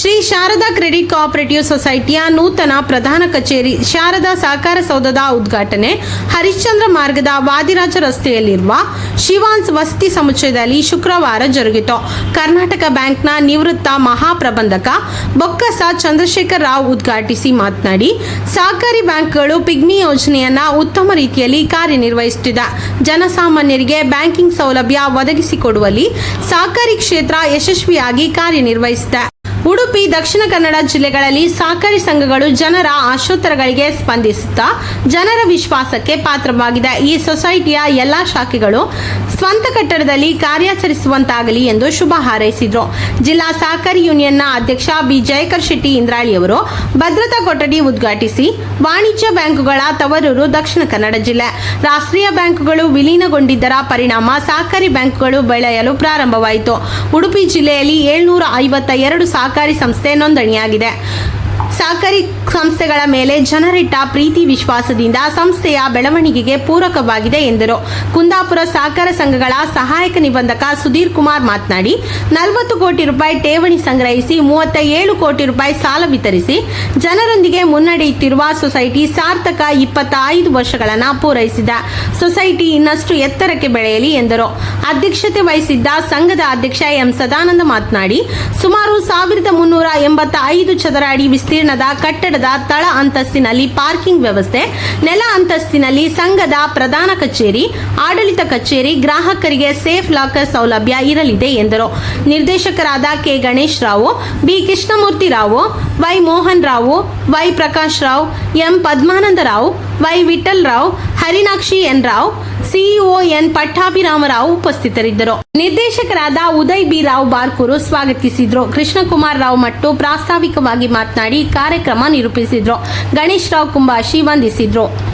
Shri Sharada credit cooperative ಸೊಸೈಟಿಯ ನೂತನ ಪ್ರಧಾನ ಕಚೇರಿ ಶಾರದಾ ಸಹಕಾರ ಸೌಧದ ಉದ್ಘಾಟನೆ ಹರಿಶ್ಚಂದ್ರ ಮಾರ್ಗದ ವಾದಿರಾಜ ರಸ್ತೆಯಲ್ಲಿರುವ ಶಿವಾನ್ಸ್ ವಸತಿ ಸಮುಚ್ಚಯದಲ್ಲಿ ಶುಕ್ರವಾರ ಜರುಗಿತು. ಕರ್ನಾಟಕ ಬ್ಯಾಂಕ್ನ ನಿವೃತ್ತ ಮಹಾಪ್ರಬಂಧಕ ಬೊಕ್ಕಸ ಚಂದ್ರಶೇಖರ್ ರಾವ್ ಉದ್ಘಾಟಿಸಿ ಮಾತನಾಡಿ, ಸಹಕಾರಿ ಬ್ಯಾಂಕ್ಗಳು ಪಿಗ್ಮಿ ಯೋಜನೆಯನ್ನ ಉತ್ತಮ ರೀತಿಯಲ್ಲಿ ಕಾರ್ಯನಿರ್ವಹಿಸುತ್ತಿದೆ. ಜನಸಾಮಾನ್ಯರಿಗೆ ಬ್ಯಾಂಕಿಂಗ್ ಸೌಲಭ್ಯ ಒದಗಿಸಿಕೊಡುವಲ್ಲಿ ಸಹಕಾರಿ ಕ್ಷೇತ್ರ ಯಶಸ್ವಿಯಾಗಿ ಕಾರ್ಯನಿರ್ವಹಿಸಿದೆ. ಉಡುಪಿ, ದಕ್ಷಿಣ ಕನ್ನಡ ಜಿಲ್ಲೆಗಳಲ್ಲಿ ಸಹಕಾರಿ ಸಂಘಗಳು ಜನರ ಆಶೋತ್ತರಗಳಿಗೆ ಸ್ಪಂದಿಸುತ್ತಾ ಜನರ ವಿಶ್ವಾಸಕ್ಕೆ ಪಾತ್ರವಾಗಿದೆ. ಈ ಸೊಸೈಟಿಯ ಎಲ್ಲಾ ಶಾಖೆಗಳು ಸ್ವಂತ ಕಟ್ಟಡದಲ್ಲಿ ಕಾರ್ಯಾಚರಿಸುವಂತಾಗಲಿ ಎಂದು ಶುಭ ಹಾರೈಸಿದರು. ಜಿಲ್ಲಾ ಸಹಕಾರಿ ಯೂನಿಯನ್ನ ಅಧ್ಯಕ್ಷ ಬಿ. ಜಯಕರ್ ಶೆಟ್ಟಿ ಇಂದ್ರಾಳಿಯವರು ಭದ್ರತಾ ಕೊಠಡಿ ಉದ್ಘಾಟಿಸಿ ವಾಣಿಜ್ಯ ಬ್ಯಾಂಕುಗಳ ತವರೂರು ದಕ್ಷಿಣ ಕನ್ನಡ ಜಿಲ್ಲೆ. ರಾಷ್ಟ್ರೀಯ ಬ್ಯಾಂಕುಗಳು ವಿಲೀನಗೊಂಡಿದ್ದರ ಪರಿಣಾಮ ಸಹಕಾರಿ ಬ್ಯಾಂಕುಗಳು ಬೆಳೆಯಲು ಪ್ರಾರಂಭವಾಯಿತು. ಉಡುಪಿ ಜಿಲ್ಲೆಯಲ್ಲಿ ಏಳ್ನೂರ ಐವತ್ತ ಎರಡು ಸಹಕಾರಿ ಸಂಸ್ಥೆ ನೋಂದಣಿಯಾಗಿದೆ. ಸಹಕಾರಿ ಸಂಸ್ಥೆಗಳ ಮೇಲೆ ಜನರಿಟ್ಟ ಪ್ರೀತಿ ವಿಶ್ವಾಸದಿಂದ ಸಂಸ್ಥೆಯ ಬೆಳವಣಿಗೆಗೆ ಪೂರಕವಾಗಿದೆ ಎಂದರು. ಕುಂದಾಪುರ ಸಹಕಾರ ಸಂಘಗಳ ಸಹಾಯಕ ನಿಬಂಧಕ ಸುಧೀರ್ ಕುಮಾರ್ ಮಾತನಾಡಿ, ನಲವತ್ತು ಕೋಟಿ ರೂಪಾಯಿ ಠೇವಣಿ ಸಂಗ್ರಹಿಸಿ ಮೂವತ್ತ ಏಳು ಕೋಟಿ ರೂಪಾಯಿ ಸಾಲ ವಿತರಿಸಿ, ಜನರೊಂದಿಗೆ ಮುನ್ನಡೆಯುತ್ತಿರುವ ಸೊಸೈಟಿ ಸಾರ್ಥಕ ಇಪ್ಪತ್ತ ಐದು ವರ್ಷಗಳನ್ನು ಪೂರೈಸಿದ. ಸೊಸೈಟಿ ಇನ್ನಷ್ಟು ಎತ್ತರಕ್ಕೆ ಬೆಳೆಯಲಿ ಎಂದರು. ಅಧ್ಯಕ್ಷತೆ ವಹಿಸಿದ್ದ ಸಂಘದ ಅಧ್ಯಕ್ಷ ಎಂ ಸದಾನಂದ ಮಾತನಾಡಿ, ಸುಮಾರು ಸಾವಿರದ ಮುನ್ನೂರ ಎಂಬತ್ತ ಐದು ಚದರ ಅಡಿ ವಿಸ್ತೀರ್ಣದ ಕಟ್ಟಡದ ತಳ ಅಂತಸ್ತಿನಲ್ಲಿ ಪಾರ್ಕಿಂಗ್ ವ್ಯವಸ್ಥೆ, ನೆಲ ಅಂತಸ್ತಿನಲ್ಲಿ ಸಂಘದ ಪ್ರಧಾನ ಕಚೇರಿ, ಆಡಳಿತ ಕಚೇರಿ, ಗ್ರಾಹಕರಿಗೆ ಸೇಫ್ ಲಾಕರ್ ಸೌಲಭ್ಯ ಇರಲಿದೆ ಎಂದರು. ನಿರ್ದೇಶಕರಾದ K. Ganesh Rao, B. Krishnamurthy Rao, Y. Mohan Rao, Y. Prakash Rao, M. Padmananda Rao Y Vittal Rao Harinakshi N Rao CEO N Pattabhiramarao ಉಪಸ್ಥಿತರಿದ್ದರು. ನಿರ್ದೇಶಕರಾದ ಉದಯ್ ಬಿ. ರಾವ್ ಬಾರ್ಕೂರು ಸ್ವಾಗತಿಸಿದ್ರು. ಕೃಷ್ಣಕುಮಾರ್ ರಾವ್ ಮಟ್ಟು ಪ್ರಾಸ್ತಾವಿಕವಾಗಿ ಮಾತನಾಡಿ ಕಾರ್ಯಕ್ರಮ ನಿರೂಪಿಸಿದ್ರು. ಗಣೇಶ್ ರಾವ್ ಕುಂಬಾಶಿ ವಂದಿಸಿದ್ರು.